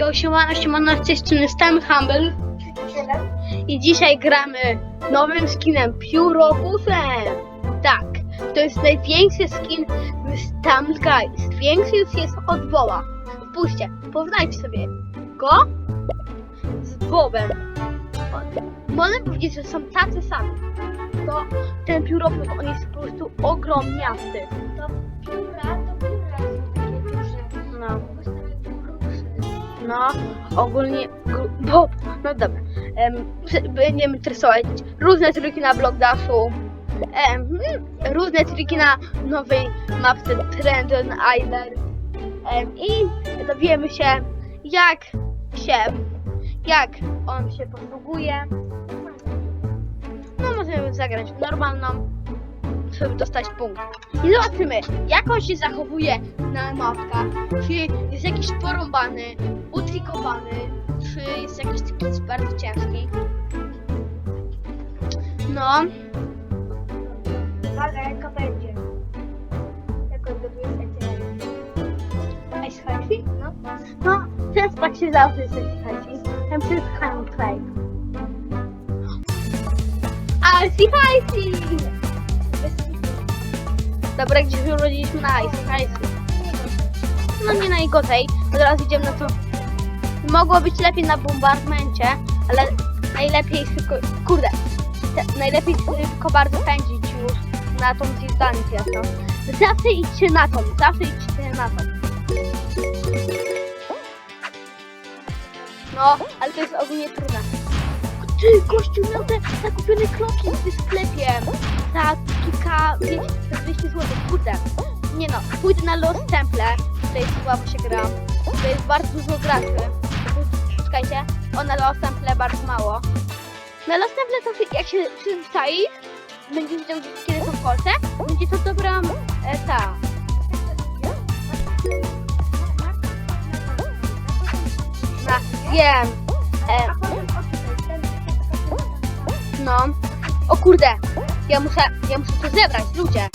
Jo, siemano, siemano, z tej Stem Humble i dzisiaj gramy nowym skinem Piórobusem. Tak, to jest największy skin w Stam Guys. Większy już jest od Boba. Spójrzcie, porównajcie sobie go z Bobem. Można powiedzieć, że są tacy sami. To ten piórobus, on jest po prostu ogromniasty. To No, ogólnie. Bob, no dobra. Będziemy rysować różne triki na Blockdashu. Em, mm, różne triki na nowej mapce Trendon Island. I dowiemy się, jak się. Jak on się posługuje. No, możemy zagrać normalną, żeby dostać punkt. I zobaczymy, jak on się zachowuje na mapkach. Czy jest jakiś porąbany, utrikowany, czy jest jakiś taki bardzo ciężki. No, Uwaga, jaka będzie. Jak odgadujesz Ice Hifi? No. No, teraz tak się zawsze jest Ice. Tam się jest. Ice Hifi! Dobra, gdzieś urodziliśmy na Ice Hifi. No nie najgorzej, bo teraz idziemy na to. Mogło być lepiej na bombardmencie, ale najlepiej szybko. Kurde, te, najlepiej tylko bardzo pędzić już na tą zjeżdżalnię pierwszą. Zawsze idźcie na tą, zawsze idźcie na tą. No, ale to jest ogólnie trudne. Ty, gościu miał te zakupione kroki w tym sklepie za kilka, za 200 zł. Kurde. Nie no, pójdę na Lost Temple, tutaj słabo się gra. To jest bardzo dużo graczy. Czekajcie, o na Lost Temple bardzo mało. Na Lost Temple to jak się przyzwyczai, będzie widział kiedy są kolce, będzie to dobra e, ta. Na, wiem. E, no. O kurde, ja muszę, ja muszę to zebrać, ludzie.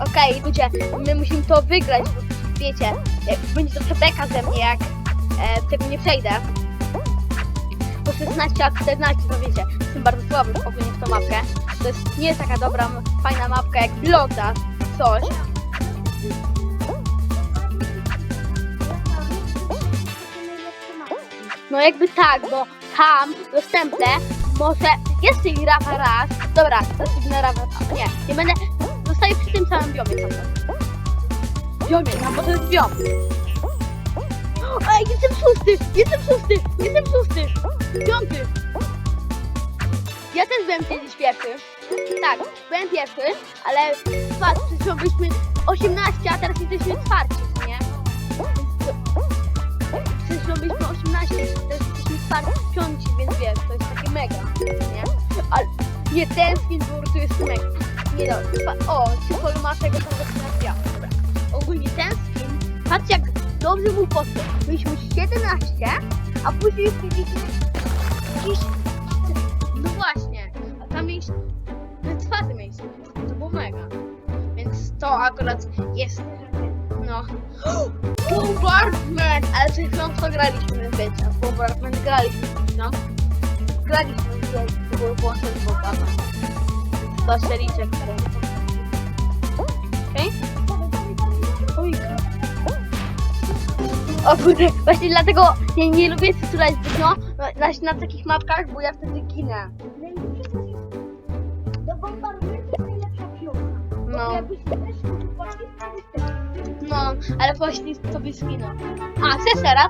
Okej, ludzie, my musimy to wygrać, bo wiecie, będzie to beka ze mnie, jak e, tego nie przejdę. Po 16 a 14, to wiecie, jestem bardzo słaby ogólnie w tą mapkę. To jest nie jest taka dobra, fajna mapka jak Blockdash, coś. No jakby tak, bo tam dostępne może jest tej rafa raz. Dobra, dostępne rafa. Nie, nie będę. Zostaję przy tym samym biomie czas. Biomie, no bo to jest biom. Ej, jestem szósty! Jestem szósty! Jestem szósty! Piąty! Ja też byłem kiedyś pierwszy. Tak, byłem pierwszy, ale patrz, przed chwilą byliśmy 18, a teraz jesteśmy czwarci, nie? Byliśmy 18, teraz jesteśmy czwarci, piąci, więc wiesz, to jest takie mega, nie? Ale nie, ten skin prostu jest mega. Nie no, pa- o, Cypol ma tego samego skina. Ogólnie ten skin, patrzcie jak dobrze był postęp. Byliśmy 17, a później byliśmy jakieś... No właśnie, a tam mieliśmy na czwarte miejsce. To było mega. Więc to akurat jest... No... Bombardment! Ale przed chwilą w to graliśmy, w Bombardment graliśmy przed chwilą. Graliśmy, więc to było z Bombardment. To się liczy, które... Okej? Ojka. O kurde, właśnie dlatego ja nie lubię strzelać zbytnio na, na takich mapkach, bo ja wtedy ginę. Do bombardmentu najlepsza piłka. No. Jakbyś też poszli No, ale właśnie sobie zginął. A?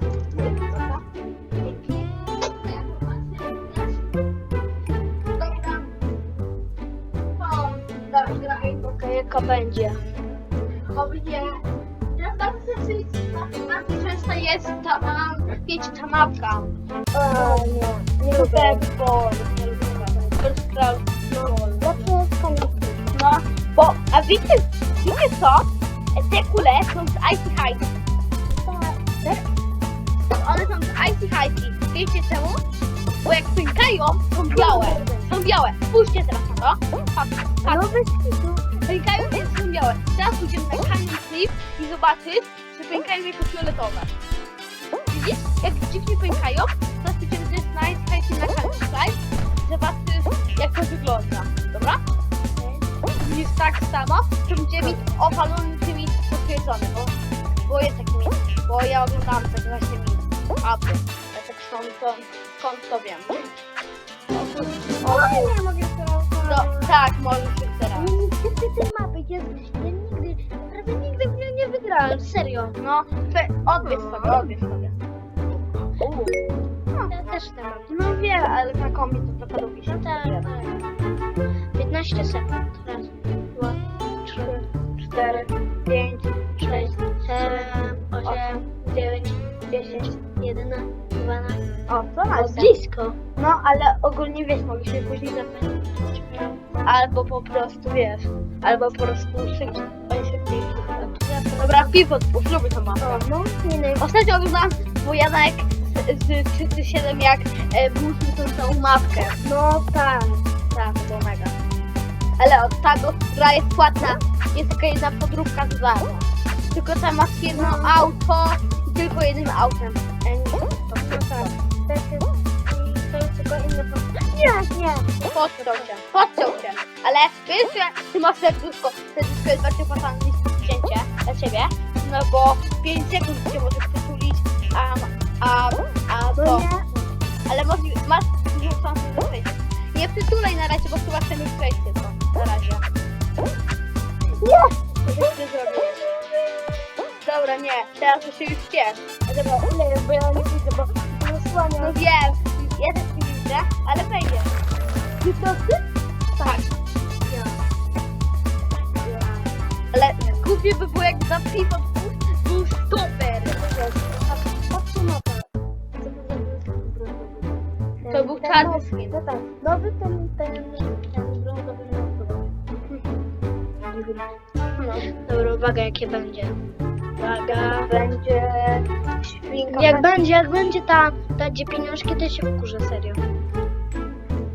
Okej, jaka będzie? Ogólnie, ja bardzo, często jest ta, wiecie, ta mapka. nie, nie nie lubię. No, bo, a wiecie, wiecie co? Te kule są z Icy High. One są z Icy High. Wiecie czemu? Bo jak pękają, są białe. Są białe. Spójrzcie teraz na to. Patrz, patrz. Pękają, więc są białe. Teraz pójdziemy na Canyon Cliff i zobaczyć, czy pękają jako fioletowe. Widzisz? Jak dziwnie pękają, teraz będziemy też znaleźć słuchajcie, na Canyon Cliff. Zobaczysz, jak to wygląda. Dobra? Widzisz tak samo, to będzie mit opalony bo, jest taki mit. Bo ja oglądałam tak właśnie mit. Apy. Ja tak to, skąd to wiem. O, nie mogę teraz. No, tak, możesz już teraz. Nie niestety tej mapy, ja, ja nigdy, prawie nigdy w nią nie wygrałem, serio. No, odbierz sobie, odbierz sobie. Uuu. Ja też te mam. No wiem, ale na kombi to trochę lubi się. No tak, tak. 15 sekund. O, co O, masz? blisko. No, ale ogólnie wiesz, mogę się później zapytać. Albo po prostu wiesz, albo po prostu szybciej. Szybciej. Dobra, bo lubię to mapę. No, nie naj... Ostatnio oglądałam wojanek z, z 307 jak e, włóczył tą całą mapkę. No tak. Tak, to było mega. Ale od tego, która jest płatna, jest taka jedna podróbka za darmo. Tylko tam masz jedno auto i tylko jednym autem. E, nie, to, No to, tak. To Nie, nie. Podciął cię, podciął cię. Ale że ty masz serduszko, serduszko jest bardziej opłacane niż cięcie dla ciebie, no bo 5 sekund cię możesz przytulić, a, a, a to. Ale możli, masz dużą szansę na przejście. Nie przytulaj na razie, bo chyba chcemy przejść tylko. Na razie. Nie. Co ty zrobisz? Dobra, nie, teraz to się już ciesz. Bo ja nie to No wiem, ja też nie widzę, ale wejdzie. Ty prosty? Tak. Ja. Ale głupie by było jak za pivot był, stoper. Patrzcie na to. To był czarny skin. No tak, nowy ten, ten, ten brązowy No. Dobra, uwaga jakie będzie. Uwaga. Będzie świnka. Jak będzie, jak będzie ta, ta gdzie pieniążki, to się wkurzę, serio.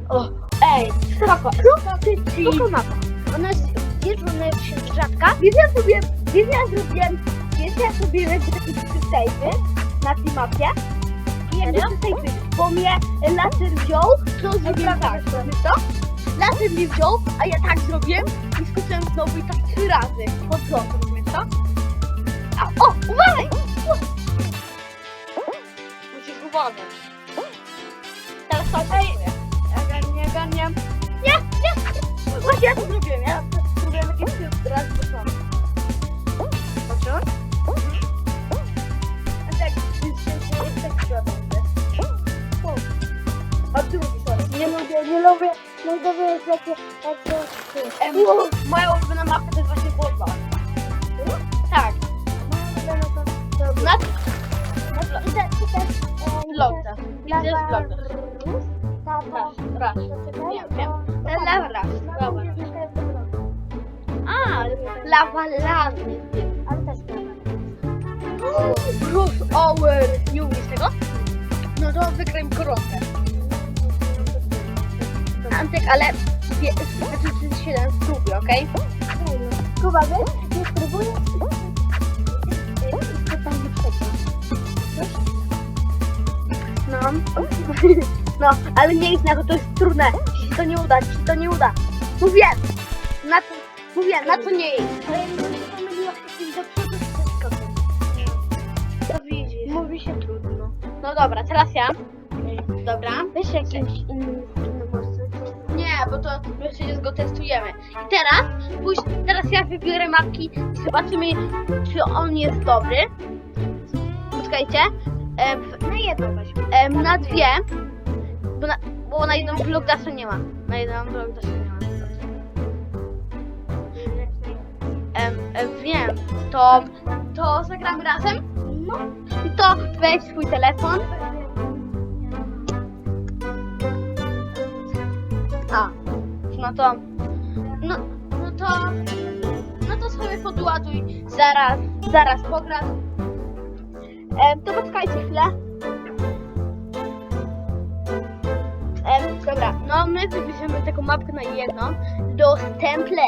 O, ej, spoko, spoko, mapa. Ona jest, wiesz, ona jest rzadka? Wiesz, ja sobie, wiesz, ja zrobiłem, wiesz, ja sobie robię sejfy na tej mapie. I jakby sejfy, bo mnie laser wziął, to zrobiłem tak, wiesz co? Laser mnie wziął, a ja tak zrobiłem i skoczyłem znowu i tak trzy razy pod rząd, rozumiesz co? O, uważaj! Musisz uważać. Teraz to Ej, ogarnię, ogarniam. Nie, nie! Właśnie ja to zrobiłem, ja to zrobiłem trzy razy pod rząd. Patrz. A tak, więc się nie tak zrobię. A drugi, sorry. Nie lubię, nie lubię, nie lubię jak takie, moja ulubiona mapka to na, na I te, i te, vlogce. Widzę z. Tata, Raz, raz. Wiem, wiem. Lawa raz. Dobra. A, lawa lawy. Ale też Bruce Hour. Nie umiesz tego? No to wygram koronkę. Antek, ale znaczy 37 spróbuj, okej? Kuba, wiesz, nie spróbuję. No, ale nie idź na to, to jest trudne. Ci się to nie uda, ci się to nie uda. Mówię, na to, mówię, na to nie idź. Ale ja nie wiem, czy pomyliła i do przodu z skokiem. To widzisz. Mówi się trudno. No dobra, teraz ja. Dobra. Wiesz jakimś innym Nie, bo to przecież go testujemy. I teraz, pójść, teraz ja wybiorę mapki i zobaczymy, czy on jest dobry. Poczekajcie. Em, Na jedną weźmy. em, na dwie, bo na, bo na jedną blok nie ma. Na jedną blok nie ma. Em, em, wiem, to, to zagramy razem? No. I to weź swój telefon. A, no to, no, no to, no to sobie podładuj, zaraz, zaraz pogram. E, to poczekajcie chwilę. E, dobra, no my wybierzemy taką mapkę na jedną. Dostęple.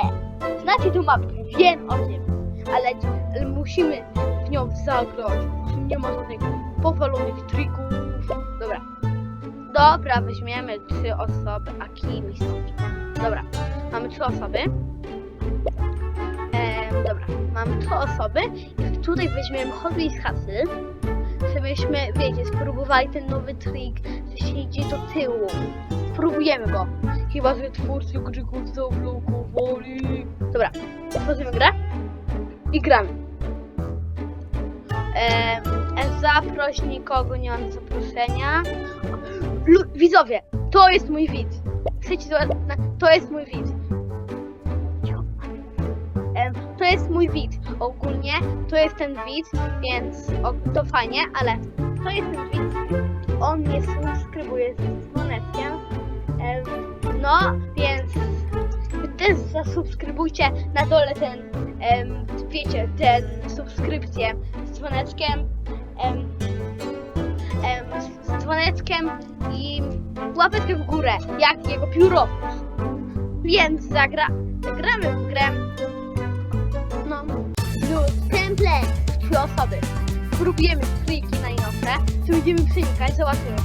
Znacie tą mapkę, Wiem o tym, ale, ale musimy w nią zagrać. Nie ma żadnych powalonych trików. Dobra. Dobra, weźmiemy trzy osoby. A kim są? Dobra, mamy trzy osoby. Em, dobra, mamy trzy osoby. Tutaj weźmiemy hobby z hasy. Żebyśmy, wiecie, spróbowali ten nowy trik, że się idzie do tyłu. Spróbujemy go. Chyba, że twórcy gry są blokowali. Dobra, otworzymy grę i gramy. Em, zaproś nikogo, nie mam zaproszenia. Lu widzowie, to jest mój widz. Chcecie na- to jest mój widz. To jest mój widz. Ogólnie to jest ten widz, więc o, to fajnie, ale to jest ten widz. On mnie subskrybuje z dzwoneczkiem. Em, no, więc też zasubskrybujcie na dole ten, em, wiecie, ten subskrypcję z dzwoneczkiem. Em, em, z- z dzwoneczkiem i łapeczkę w górę, jak jego pióro. Więc zagra, zagramy w grę. Już temple trzy osoby. Spróbujemy triki najnowsze, czy będziemy przenikać, zobaczymy.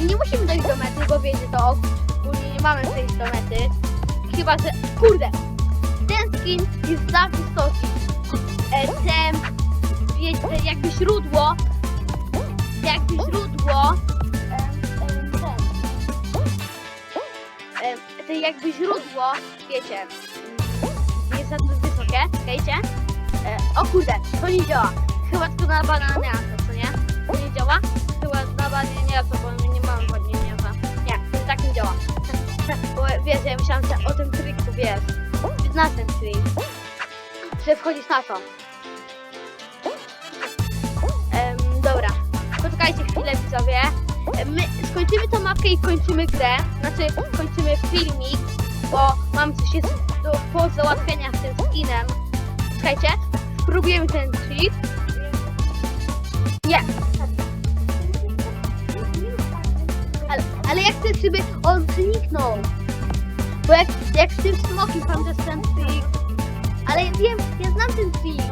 I nie musimy dojść do mety, bo wiecie to, ogólnie nie mamy przejść do mety. Chyba, że, kurde, ten skin jest za wysoki. E, ten, wiecie, jakby źródło, jakby źródło, to jakby źródło, wiecie, jest za wysokie, czekajcie. O kurde, to nie działa. Chyba tylko na bananie co nie? To nie działa? Chyba na bananie bo my nie mamy bananie Nie, to tak nie działa. Bo wiesz, ja myślałam, że o tym triku, wiesz, znasz ten trik, że wchodzisz na to. Em, dobra, poczekajcie chwilę widzowie. My skończymy tą mapkę i kończymy grę, znaczy kończymy filmik, bo mam coś jest do po załatwienia z tym skinem. Czekajcie, spróbujemy ten trik. Nie, ale, ale jak chcę, żeby on zniknął. Bo jak, jak z tym smokiem tam jest ten trik. Ale ja wiem, ja znam ten trik.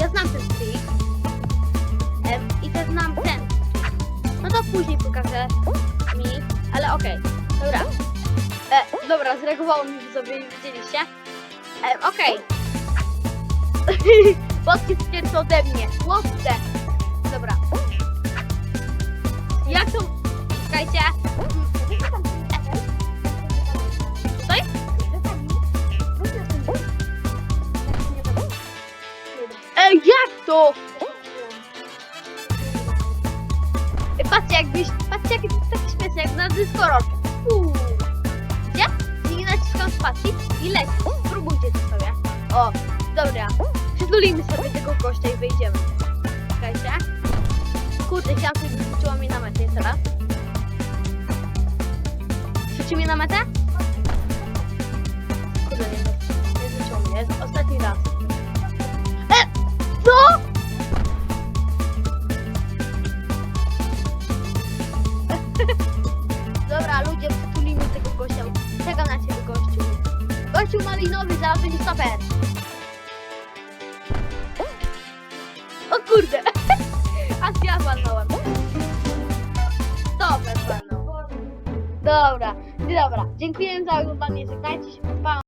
Ja znam ten trik. Em, I też znam ten. No to później pokażę mi, ale okej. Dobra. E, dobra, zreagowało mi widzowie, widzieliście? E, okej. Łapcie pierwsze ode mnie. Łapcie. Dobra. Jak to... Czekajcie. Tutaj? E, jak to? E, patrzcie jakbyś... Patrzcie jak jest taki śmieszny, jak na Discord. Uuu. Gdzie? I naciskam spacji i leci. O, dobra. Przytulimy sobie tego gościa i wyjdziemy. Czekajcie. Kurde, chciałam sobie wrzuciła mnie na metę jeszcze raz. Wrzuci mnie na metę? Kurde, nie, nie wrzuciło mnie. Jest ostatni raz. E! Co? Dobra, ludzie, przytulimy tego gościa. Czekam na ciebie, gościu. Gościu malinowy, zaraz będzie super. Dobra. Dziękuję za oglądanie. Żegnajcie się. Pa.